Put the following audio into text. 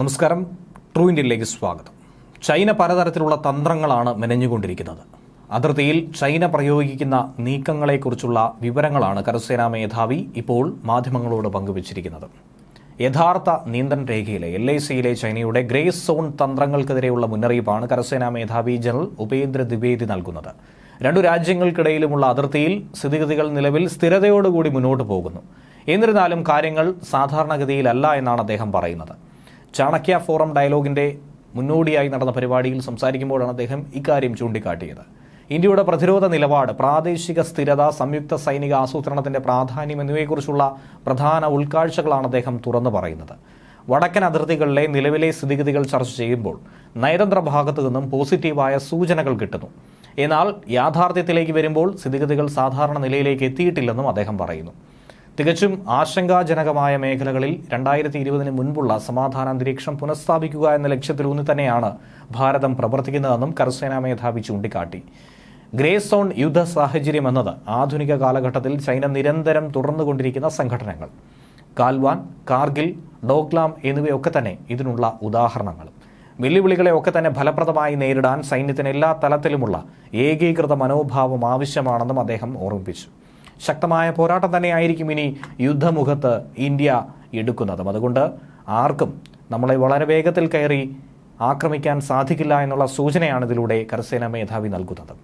നമസ്കാരം. ട്രൂ ഇന്ത്യയിലേക്ക് സ്വാഗതം. ചൈന പലതരത്തിലുള്ള തന്ത്രങ്ങളാണ് മെനഞ്ഞുകൊണ്ടിരിക്കുന്നത്. അതിർത്തിയിൽ ചൈന പ്രയോഗിക്കുന്ന നീക്കങ്ങളെക്കുറിച്ചുള്ള വിവരങ്ങളാണ് കരസേനാ മേധാവി ഇപ്പോൾ മാധ്യമങ്ങളോട് പങ്കുവച്ചിരിക്കുന്നത്. യഥാർത്ഥ നിയന്ത്രണ രേഖയിലെ എൽ ഐ സിയിലെ ചൈനയുടെ ഗ്രേ സോൺ തന്ത്രങ്ങൾക്കെതിരെയുള്ള മുന്നറിയിപ്പാണ് കരസേനാ മേധാവി ജനറൽ ഉപേന്ദ്ര ദ്വിവേദി നൽകുന്നത്. രണ്ടു രാജ്യങ്ങൾക്കിടയിലുമുള്ള അതിർത്തിയിൽ സ്ഥിതിഗതികൾ നിലവിൽ സ്ഥിരതയോടുകൂടി മുന്നോട്ട് പോകുന്നു. എന്നിരുന്നാലും കാര്യങ്ങൾ സാധാരണഗതിയിലല്ല എന്നാണ് അദ്ദേഹം പറയുന്നത്. ചാണക്യ ഫോറം ഡയലോഗിന്റെ മുന്നോടിയായി നടന്ന പരിപാടിയിൽ സംസാരിക്കുമ്പോഴാണ് അദ്ദേഹം ഇക്കാര്യം ചൂണ്ടിക്കാട്ടിയത്. ഇന്ത്യയുടെ പ്രതിരോധ നിലപാട് പ്രാദേശിക സ്ഥിരത സംയുക്ത സൈനിക ആസൂത്രണത്തിന്റെ പ്രാധാന്യം എന്നിവയെക്കുറിച്ചുള്ള പ്രധാന ഉൾക്കാഴ്ചകളാണ് അദ്ദേഹം തുറന്നു പറയുന്നത്. വടക്കൻ അതിർത്തികളിലെ നിലവിലെ സ്ഥിതിഗതികൾ ചർച്ച ചെയ്യുമ്പോൾ നയതന്ത്ര ഭാഗത്തു നിന്നും പോസിറ്റീവായ സൂചനകൾ കിട്ടുന്നു. എന്നാൽ യാഥാർത്ഥ്യത്തിലേക്ക് വരുമ്പോൾ സ്ഥിതിഗതികൾ സാധാരണ നിലയിലേക്ക് എത്തിയിട്ടില്ലെന്നും അദ്ദേഹം പറയുന്നു. തികച്ചും ആശങ്കാജനകമായ മേഖലകളിൽ രണ്ടായിരത്തി ഇരുപതിന് മുൻപുള്ള സമാധാന അന്തരീക്ഷം പുനഃസ്ഥാപിക്കുക എന്ന ലക്ഷ്യത്തിലൂന്നി തന്നെയാണ് ഭാരതം പ്രവർത്തിക്കുന്നതെന്നും കരസേനാ മേധാവി ചൂണ്ടിക്കാട്ടി. ഗ്രേ സോൺ യുദ്ധ സാഹചര്യം എന്നത് ആധുനിക കാലഘട്ടത്തിൽ ചൈന നിരന്തരം തുടർന്നുകൊണ്ടിരിക്കുന്ന സംഘടനകൾ. കാൽവാൻ കാർഗിൽ ഡോക്ലാം എന്നിവയൊക്കെ തന്നെ ഇതിനുള്ള ഉദാഹരണങ്ങൾ. വെല്ലുവിളികളെ ഒക്കെ തന്നെ ഫലപ്രദമായി നേരിടാൻ സൈന്യത്തിന് എല്ലാ തലത്തിലുമുള്ള ഏകീകൃത മനോഭാവം ആവശ്യമാണെന്നും അദ്ദേഹം ഓർമ്മിപ്പിച്ചു. ശക്തമായ പോരാട്ടം തന്നെയായിരിക്കും ഇനി യുദ്ധമുഖത്ത് ഇന്ത്യ എടുക്കുന്നതും. അതുകൊണ്ട് ആർക്കും നമ്മളെ വളരെ വേഗത്തിൽ കയറി ആക്രമിക്കാൻ സാധിക്കില്ല എന്നുള്ള സൂചനയാണ് ഇതിലൂടെ കരസേനാ മേധാവി നൽകുന്നത്.